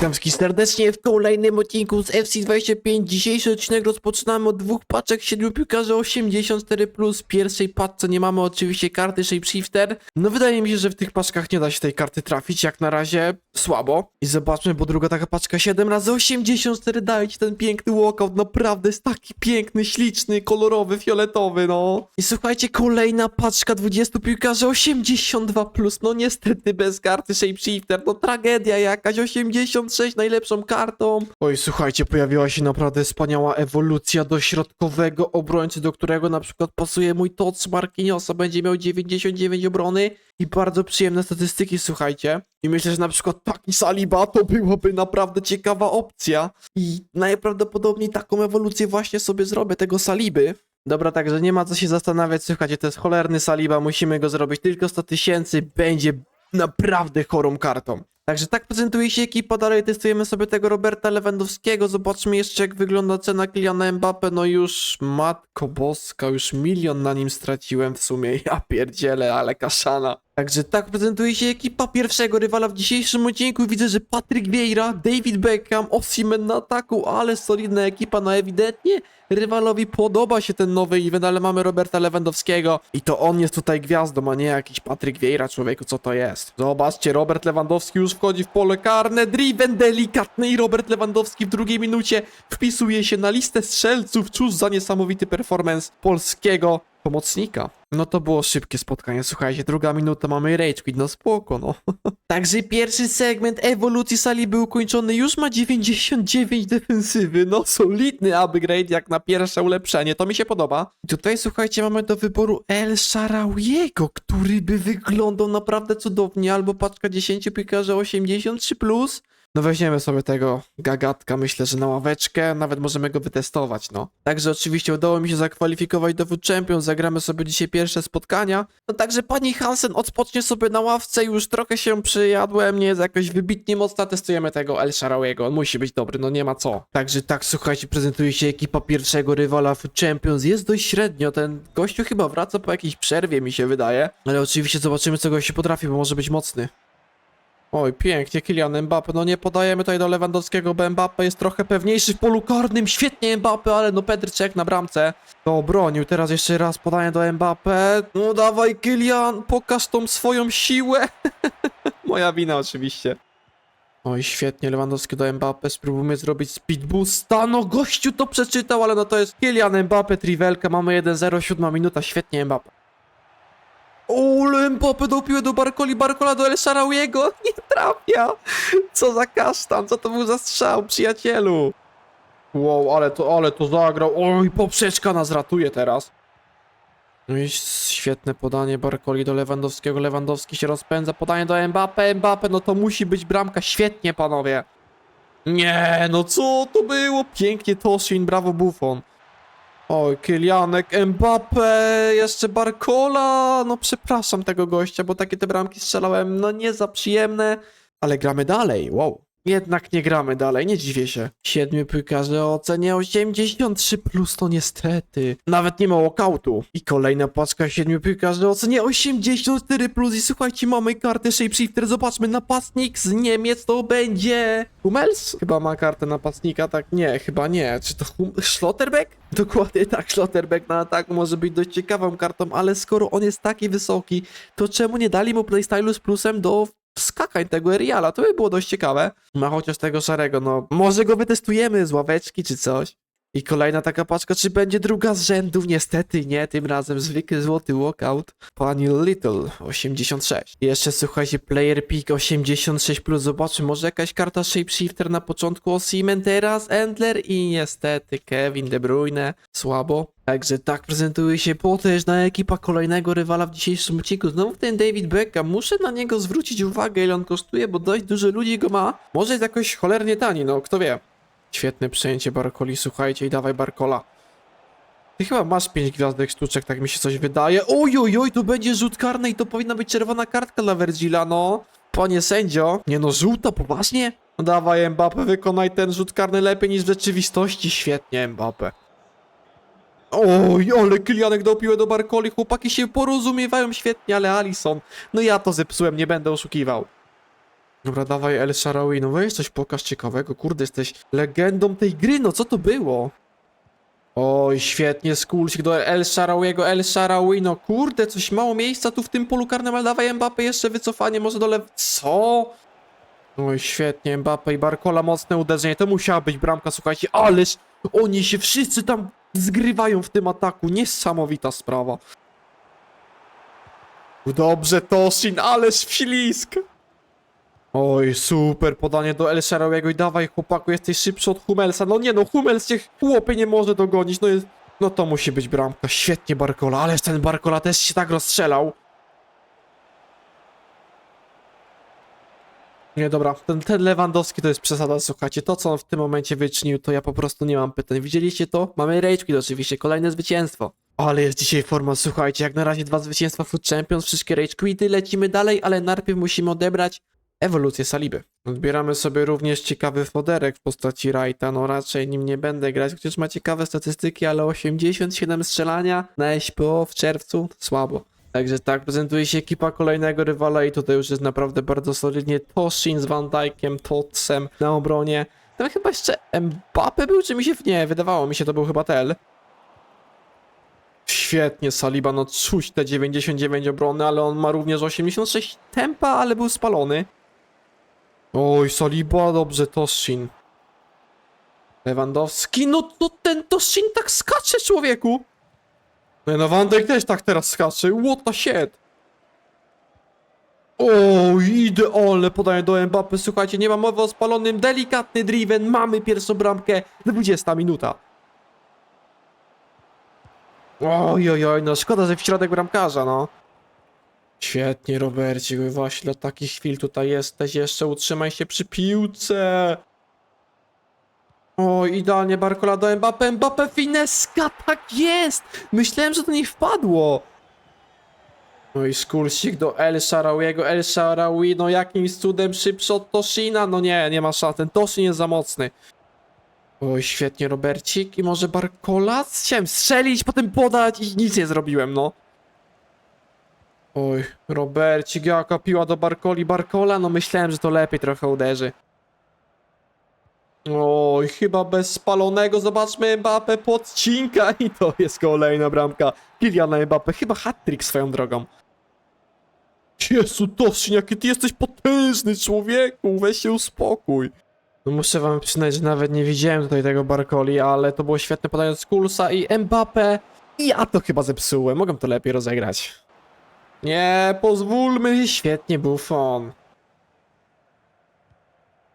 Witam wszystkich serdecznie w kolejnym odcinku z FC25. Dzisiejszy odcinek rozpoczynamy od dwóch paczek 7 piłkarzy 84+. W pierwszej paczce nie mamy oczywiście karty Shapeshifter. No wydaje mi się, że w tych paczkach nie da się tej karty trafić, jak na razie słabo. I zobaczmy, bo druga taka paczka 7 razy 84 daje ci ten piękny walkout. Naprawdę jest taki piękny, śliczny, kolorowy, fioletowy, no. I słuchajcie, kolejna paczka 20 piłkarzy 82+. No niestety bez karty Shapeshifter, no tragedia jakaś, 86 najlepszą kartą. Oj, słuchajcie, pojawiła się naprawdę wspaniała ewolucja do środkowego obrońcy, do którego na przykład pasuje mój Tots Marquinhosa, będzie miał 99 obrony i bardzo przyjemne statystyki, słuchajcie. I myślę, że na przykład taki Saliba to byłaby naprawdę ciekawa opcja. I najprawdopodobniej taką ewolucję właśnie sobie zrobię, tego Saliby. Dobra, także nie ma co się zastanawiać, słuchajcie, to jest cholerny Saliba, musimy go zrobić tylko 100 tysięcy, będzie naprawdę chorą kartą. Także tak prezentuje się ekipa, dalej testujemy sobie tego Roberta Lewandowskiego, zobaczmy jeszcze jak wygląda cena Kyliana Mbappe, no już matko boska, już milion na nim straciłem w sumie, ja pierdzielę, ale kaszana. Także tak prezentuje się ekipa pierwszego rywala w dzisiejszym odcinku, widzę, że Patryk Vieira, David Beckham, Osimhen na ataku, ale solidna ekipa, no ewidentnie rywalowi podoba się ten nowy event, ale mamy Roberta Lewandowskiego. I to on jest tutaj gwiazdą, a nie jakiś Patryk Vieira, człowieku, co to jest? Zobaczcie, Robert Lewandowski już wchodzi w pole karne, driven delikatny i Robert Lewandowski w drugiej minucie wpisuje się na listę strzelców, cóż za niesamowity performance polskiego pomocnika. No to było szybkie spotkanie, słuchajcie, druga minuta, mamy rage quit, no spoko, no. Także pierwszy segment ewolucji sali był ukończony, już ma 99 defensywy, no solidny upgrade jak na pierwsze ulepszenie, to mi się podoba. I tutaj słuchajcie, mamy do wyboru El Sharawiego, który by wyglądał naprawdę cudownie, albo paczka 10 piłkarzy 83+, plus. No weźmiemy sobie tego gagatka, myślę, że na ławeczkę, nawet możemy go wytestować, no. Także oczywiście udało mi się zakwalifikować do Food Champions, zagramy sobie dzisiaj pierwsze spotkania. No także pani Hansen odpocznie sobie na ławce, już trochę się przyjadłem, nie jest jakoś wybitnie mocna, testujemy tego El Sharawiego, on musi być dobry, no nie ma co. Także tak, słuchajcie, prezentuje się ekipa pierwszego rywala Food Champions, jest dość średnio, ten gościu chyba wraca po jakiejś przerwie, mi się wydaje. Ale oczywiście zobaczymy, co go się potrafi, bo może być mocny. Oj, pięknie, Kylian Mbappe. No nie podajemy tutaj do Lewandowskiego, bo Mbappe jest trochę pewniejszy w polu karnym. Świetnie Mbappe, ale no Pedryczek na bramce. To obronił. Teraz jeszcze raz podanie do Mbappe. No dawaj, Kylian, pokaż tą swoją siłę. Moja wina oczywiście. Oj, świetnie, Lewandowski do Mbappe. Spróbujmy zrobić speed boosta. No gościu to przeczytał, ale no to jest Kylian Mbappe, Trivelka. Mamy 1-0, siódma minuta. Świetnie Mbappe. Ole, Mbappe do piłę do Barcoli, Barcola do El Sharawiego. Nie trafia. Co za kasztan, co to był za strzał, przyjacielu. Wow, ale to, ale to zagrał. Oj, poprzeczka nas ratuje teraz. No i świetne podanie Barcoli do Lewandowskiego. Lewandowski się rozpędza, podanie do Mbappe, Mbappe, no to musi być bramka. Świetnie, panowie. Nie, no co to było? Pięknie Toshin, brawo Buffon. Oj, Kylianek, Mbappe, jeszcze Barcola. No przepraszam tego gościa, bo takie te bramki strzelałem, no nie za przyjemne. Ale gramy dalej, wow. Jednak nie gramy dalej, nie dziwię się. Siedmiu piłkarzy o ocenie 83+, plus to niestety. Nawet nie ma walkoutu. I kolejna paczka siedmiu piłkarzy o ocenie 84+, plus i słuchajcie, mamy kartę Shapeshifter, zobaczmy, napastnik z Niemiec to będzie... Hummels? Chyba ma kartę napastnika, tak? Nie, chyba nie. Czy to hum... Schlotterbeck? Dokładnie tak, Schlotterbeck na ataku może być dość ciekawą kartą, ale skoro on jest taki wysoki, to czemu nie dali mu playstylu z plusem do skakań tego Eriala? To by było dość ciekawe. Ma chociaż tego szarego, no może go wytestujemy z ławeczki czy coś. I kolejna taka paczka, czy będzie druga z rzędu? Niestety nie, tym razem zwykły złoty walkout. Pani Little, 86. I jeszcze słuchajcie, player pick 86+, plus. zobaczmy, może jakaś karta Shapeshifter na początku Osimhen, teraz Endler i niestety Kevin De Bruyne, słabo. Także tak prezentuje się potężna ekipa kolejnego rywala w dzisiejszym odcinku. Znowu ten David Beckham, muszę na niego zwrócić uwagę ile on kosztuje, bo dość dużo ludzi go ma. Może jest jakoś cholernie tani, no kto wie. Świetne przejęcie Barcoli, słuchajcie i dawaj Barcola. Ty chyba masz 5 gwiazdek sztuczek, tak mi się coś wydaje. Oj, oj, oj, to będzie rzut karny i to powinna być czerwona kartka dla Vergila, no. Panie sędzio. Nie no, żółta, poważnie? No dawaj Mbappe, wykonaj ten rzut karny lepiej niż w rzeczywistości. Świetnie Mbappe. Oj, ale Kylianek dał piłę do Barcoli, chłopaki się porozumiewają świetnie, ale Alison, no ja to zepsułem, nie będę oszukiwał. Dobra, dawaj El Sharawi, no weź coś pokaż ciekawego, kurde, jesteś legendą tej gry, no co to było? Oj, świetnie, skulsik do El Sharawiego, El Sharawi, no kurde, coś mało miejsca tu w tym polu karnym, ale dawaj Mbappe jeszcze wycofanie, może do lew... Co? Oj, świetnie, Mbappe i Barcola, mocne uderzenie, to musiała być bramka, słuchajcie, ależ oni się wszyscy tam zgrywają w tym ataku, niesamowita sprawa. Dobrze, Toshin, ależ wślizg! Oj, super podanie do El Shaarawy'ego i dawaj chłopaku, jesteś szybszy od Hummelsa. No nie no, Hummels cię chłopie nie może dogonić, no jest... No to musi być bramka, świetnie Barcola, ależ ten Barcola też się tak rozstrzelał. Nie, dobra, ten, ten Lewandowski to jest przesada, słuchajcie, to co on w tym momencie wyczynił, to ja po prostu nie mam pytań. Widzieliście to? Mamy Quit oczywiście, kolejne zwycięstwo. Ale jest dzisiaj forma, słuchajcie, jak na razie dwa zwycięstwa Food Champions, wszystkie Rage Quity, lecimy dalej, ale najpierw musimy odebrać ewolucję Saliby. Odbieramy sobie również ciekawy foderek w postaci Wrighta, no raczej nim nie będę grać, chociaż ma ciekawe statystyki, ale 87 strzelania na SPO w czerwcu, słabo. Także tak, prezentuje się ekipa kolejnego rywala i tutaj już jest naprawdę bardzo solidnie. Toshin z Van Dijkiem, Totsem na obronie. Tam chyba jeszcze Mbappe był, czy mi się... Nie, wydawało mi się, to był chyba Tel. Świetnie, Saliba, no czuć te 99 obrony, ale on ma również 86 tempa, ale był spalony. Oj, Saliba, dobrze, Toshin. Lewandowski, no to ten Toshin tak skacze, człowieku! No, no Van też tak teraz skacze, what the shit! O, idealne podanie do Mbappy, słuchajcie, nie ma mowy o spalonym, delikatny driven, mamy pierwszą bramkę, 20 minuta. Oj, oj, oj, no szkoda, że w środek bramkarza, no. Świetnie, Robercik, właśnie do takich chwil tutaj jesteś, jeszcze utrzymaj się przy piłce. O, idealnie Barcola do Mbappe, Mbappe fineska, tak jest! Myślałem, że to nie wpadło. No i skulsik do El Sharawiego, El Sharawi, no jakimś cudem szybszy od Toshina, no nie, nie ma szans, ten Toshin jest za mocny. Oj, świetnie, Robercik. I może Barcola? Chciałem strzelić, potem podać i nic nie zrobiłem, no. Oj, Robercik, jaka piła do Barcoli. Barcola, no myślałem, że to lepiej trochę uderzy. Oj, chyba bez spalonego. Zobaczmy, Mbappe podcinka i to jest kolejna bramka. Kyliana Mbappe, chyba hat-trick swoją drogą. Jezu, Tosin, jaki ty jesteś potężny człowieku, weź się uspokój. No muszę wam przyznać, że nawet nie widziałem tutaj tego Barcoli, ale to było świetne podanie od Skulsa i Mbappe. I ja to chyba zepsułem, mogę to lepiej rozegrać. Nie, pozwólmy, świetnie Buffon.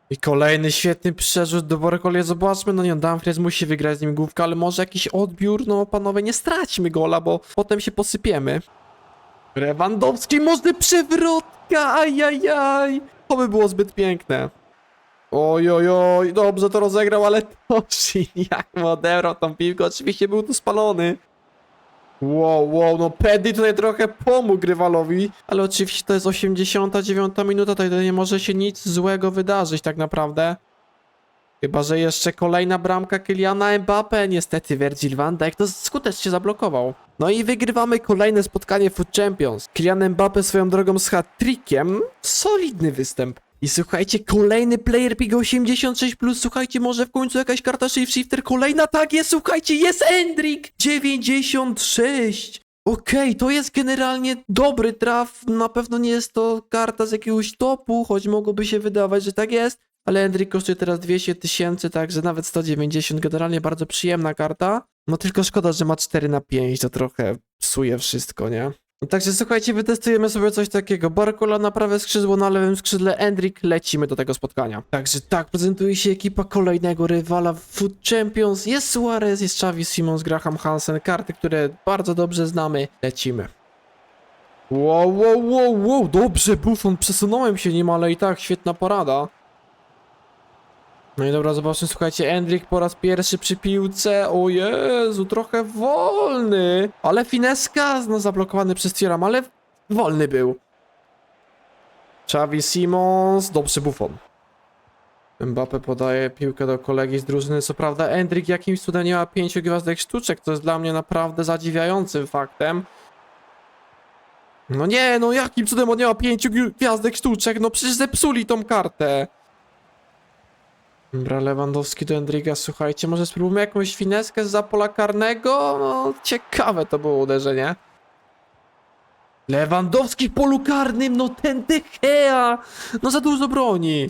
I kolejny świetny przerzut do Barcoli, zobaczmy, no nie, Dumfries musi wygrać z nim główkę, ale może jakiś odbiór, no panowie, nie straćmy gola, bo potem się posypiemy. Lewandowski, może przewrotka, ajajaj, to by było zbyt piękne. Oj, oj, oj, dobrze to rozegrał, ale Toshin jak mu odebrał tą piłkę, oczywiście był tu spalony. Wow, wow, no Pedri tutaj trochę pomógł rywalowi, ale oczywiście to jest 89 minuta, tutaj nie może się nic złego wydarzyć tak naprawdę. Chyba, że jeszcze kolejna bramka Kyliana Mbappe, niestety Virgil van Dijk to skutecznie zablokował. No i wygrywamy kolejne spotkanie Food Champions. Kylian Mbappe swoją drogą z hat-trickiem, solidny występ. I słuchajcie, kolejny player pick 86+, plus, słuchajcie, może w końcu jakaś karta shifter, kolejna, tak jest, słuchajcie, jest Endrick! 96! Okej, to jest generalnie dobry traf, na pewno nie jest to karta z jakiegoś topu, choć mogłoby się wydawać, że tak jest, ale Endrick kosztuje teraz 200 tysięcy, także nawet 190, generalnie bardzo przyjemna karta. No tylko szkoda, że ma 4 na 5, to trochę psuje wszystko, nie? Także słuchajcie, wytestujemy sobie coś takiego. Barcola na prawe skrzydło, na lewym skrzydle Endrick. Lecimy do tego spotkania. Także tak, prezentuje się ekipa kolejnego rywala w Food Champions. Jest Suarez, jest Xavi Simons, Graham Hansen. Karty, które bardzo dobrze znamy. Lecimy. Wow, wow, wow, wow, dobrze, Buffon, przesunąłem się nim, ale i tak, świetna porada. No i dobra, zobaczmy, słuchajcie, Endrick po raz pierwszy przy piłce, o Jezu, trochę wolny, ale fineska, no zablokowany przez Thuram, ale wolny był. Xavi Simons, dobrze Buffon. Mbappe podaje piłkę do kolegi z drużyny, co prawda Endrick jakimś cudem nie ma pięciu gwiazdek sztuczek, to jest dla mnie naprawdę zadziwiającym faktem. No nie, no jakim cudem on nie ma pięciu gwi- gwiazdek sztuczek? No przecież zepsuli tą kartę. Dobra, Lewandowski do Endriga, słuchajcie, może spróbujmy jakąś fineskę z pola karnego? No, ciekawe to było uderzenie. Lewandowski w polu karnym, no ten De Gea! No za dużo broni.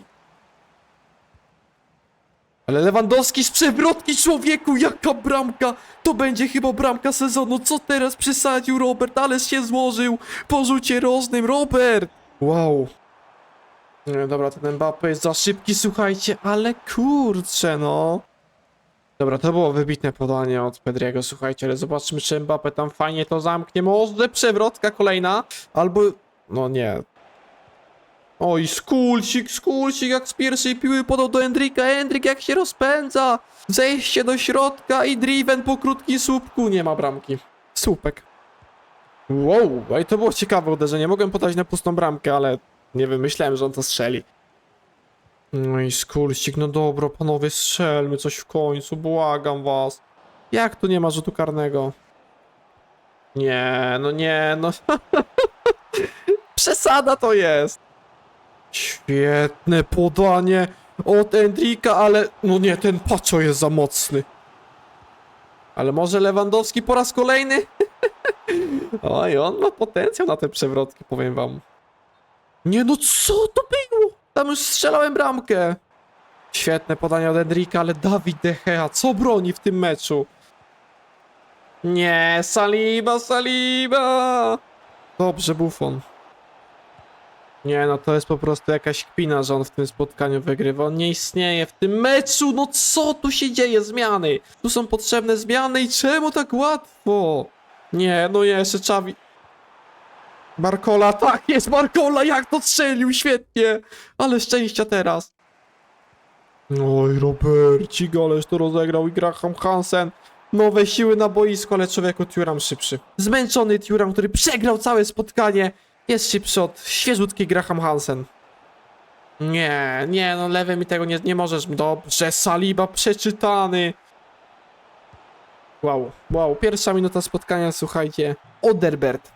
Ale Lewandowski z przewrotki człowieku, jaka bramka! To będzie chyba bramka sezonu. Co teraz przesadził Robert? Ale się złożył po rzucie rożnym. Robert! Wow. Nie, dobra, ten Mbappe jest za szybki, słuchajcie, ale kurczę, no. Dobra, to było wybitne podanie od Pedriego, słuchajcie, ale zobaczmy, czy Mbappe tam fajnie to zamknie. Może przewrotka kolejna, albo... No nie. Oj, skulsik, skulsik, jak z pierwszej piły podał do Endrika. Endrik jak się rozpędza. Zejście do środka i driven po krótkim słupku. Nie ma bramki. Słupek. Wow, ej, to było ciekawe uderzenie. Mogłem podać na pustą bramkę, ale nie wymyślałem, że on to strzeli. No i skulsik, no dobro, panowie, strzelmy coś w końcu, błagam was. Jak tu nie ma rzutu karnego? Nie, no nie, no. Przesada to jest. Świetne podanie od Endrika, ale no nie, ten Pacho jest za mocny. Ale może Lewandowski po raz kolejny? Oj, on ma potencjał na te przewrotki, powiem wam. Nie no, co to było? Tam już strzelałem bramkę. Świetne podanie od Endrika, ale Dawid De Gea, co broni w tym meczu? Nie, Saliba, Saliba! Dobrze, Buffon. Nie, no to jest po prostu jakaś kpina, że on w tym spotkaniu wygrywa. On nie istnieje w tym meczu. No co tu się dzieje? Zmiany. Tu są potrzebne zmiany i czemu tak łatwo? Nie, no jeszcze Czawi. Barkola, tak jest Barkola, jak to strzelił, świetnie. Ale szczęścia teraz. Oj, Robercik, ależ to rozegrał i Graham Hansen. Nowe siły na boisku, ale człowieku Thuram szybszy. Zmęczony Thuram, który przegrał całe spotkanie. Jest szybszy od świeżutki Graham Hansen. Nie, nie, no lewy mi tego nie, nie możesz. Dobrze, Saliba przeczytany. Wow, wow, pierwsza minuta spotkania, słuchajcie. Oderbert.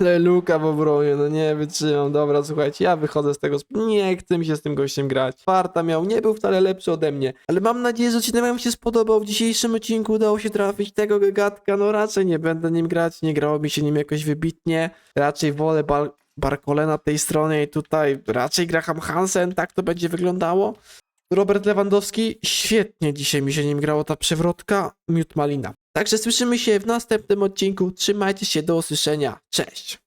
Ale Luka w obronie, no nie wytrzymam. Dobra, słuchajcie, ja wychodzę z tego. Nie chcę mi się z tym gościem grać. Farta miał, nie był wcale lepszy ode mnie. Ale mam nadzieję, że odcinek wam się spodobał. W dzisiejszym odcinku udało się trafić tego gagatka. No raczej nie będę nim grać, nie grało mi się nim jakoś wybitnie. Raczej wolę bal Barkole na tej stronie i tutaj raczej Graham Hansen, tak to będzie wyglądało. Robert Lewandowski, świetnie dzisiaj mi się nim grało ta przewrotka, miód malina. Także słyszymy się w następnym odcinku, trzymajcie się, do usłyszenia, cześć!